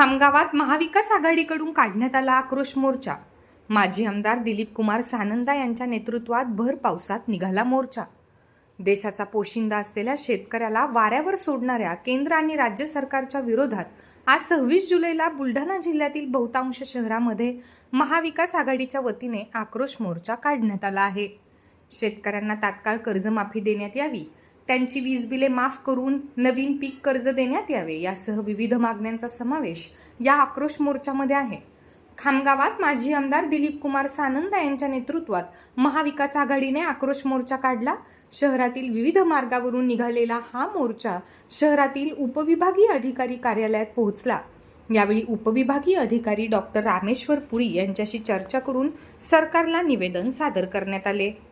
खामगावात महाविकास आघाडीकडून काढण्यात आला आक्रोश मोर्चा. माजी आमदार दिलीप कुमार सानंदा यांच्या नेतृत्वात भर पावसात निघाला मोर्चा. देशाचा पोशिंदा असलेल्या शेतकऱ्याला वाऱ्यावर सोडणाऱ्या केंद्र आणि राज्य सरकारच्या विरोधात आज सव्वीस जुलैला बुलढाणा जिल्ह्यातील बहुतांश शहरामध्ये महाविकास आघाडीच्या वतीने आक्रोश मोर्चा काढण्यात आला आहे. शेतकऱ्यांना तात्काळ कर्जमाफी देण्यात यावी त्यांची वीज बिले माफ करून नवीन पीक कर्ज देण्यात यावे. यासह विविध मागण्यांचा समावेश या आक्रोश मोर्चामध्ये आहे. खामगावात माजी आमदार दिलीप कुमार सानंदा यांच्या नेतृत्वात महाविकास आघाडीने आक्रोश मोर्चा काढला. शहरातील विविध मार्गावरून निघालेला हा मोर्चा शहरातील उपविभागीय अधिकारी कार्यालयात पोहोचला. यावेळी उपविभागीय अधिकारी डॉक्टर रामेश्वर पुरी यांच्याशी चर्चा करून सरकारला निवेदन सादर करण्यात आले.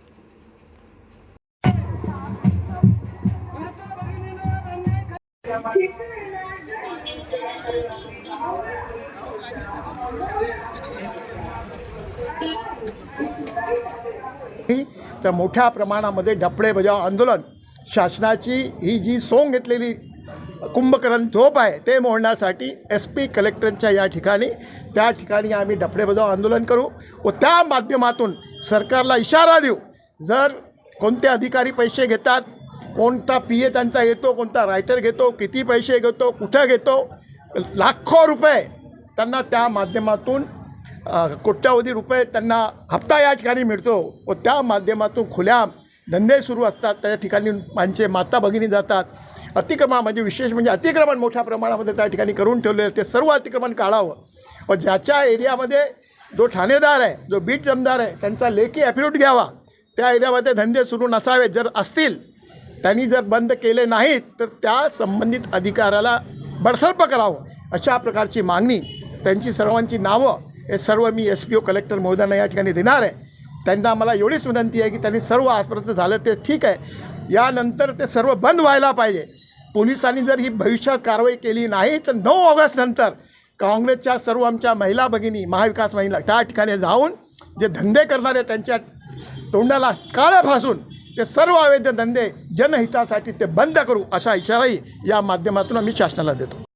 तर मोठ्या प्रमाणामध्ये ढपळे बजाव आंदोलन. शासनाची ही जी सोंग घेतलेली कुंभकरण झोप आहे ते मोडण्यासाठी एस पी कलेक्टरच्या या ठिकाणी त्या ठिकाणी आम्ही डफळे बजाव आंदोलन करू. व त्या माध्यमातून सरकारला इशारा देऊ. जर कोणते अधिकारी पैसे घेतात कोणता पी ए त्यांचा येतो कोणता रायटर घेतो किती पैसे घेतो कुठं घेतो लाखो रुपये त्यांना त्या माध्यमातून कोट्यावधी रुपये त्यांना हप्ता या ठिकाणी मिळतो व त्या माध्यमातून खुल्या धंदे सुरू असतात. त्या ठिकाणी त्यांचे माता भगिनी जातात. अतिक्रमण म्हणजे विशेष म्हणजे अतिक्रमण मोठ्या प्रमाणामध्ये त्या ठिकाणी करून ठेवले आहे. ते सर्व अतिक्रमण काढावं. व ज्याच्या एरियामध्ये जो ठाणेदार आहे जो बीट जमदार आहे त्यांचा लेखी ॲफिडेविट घ्यावा. त्या एरियामध्ये धंदे सुरू नसावेत. जर असतील त्यांनी जर बंद केले नाहीत तर त्या संबंधित अधिकाऱ्याला बडसर्प करावं अशा प्रकारची मागणी त्यांची सर्वांची नावं हे सर्व मी एस पी ओ कलेक्टर महोदयांना या ठिकाणी देणार आहे. त्यांना मला एवढीच विनंती आहे की त्यांनी सर्व आजपर्यंत झालं ते ठीक आहे. यानंतर ते सर्व बंद व्हायला पाहिजे. पोलिसांनी जर ही भविष्यात कारवाई केली नाही तर नऊ ऑगस्टनंतर काँग्रेसच्या सर्व आमच्या महिला भगिनी महाविकास महिला त्या ठिकाणी जाऊन जे धंदे करणारे त्यांच्या तोंडाला काळं फासून ते सर्व अवैध धंदे जनहितासाठी ते बंद करू असा इशाराही या माध्यमातून आम्ही शासनाला देतो.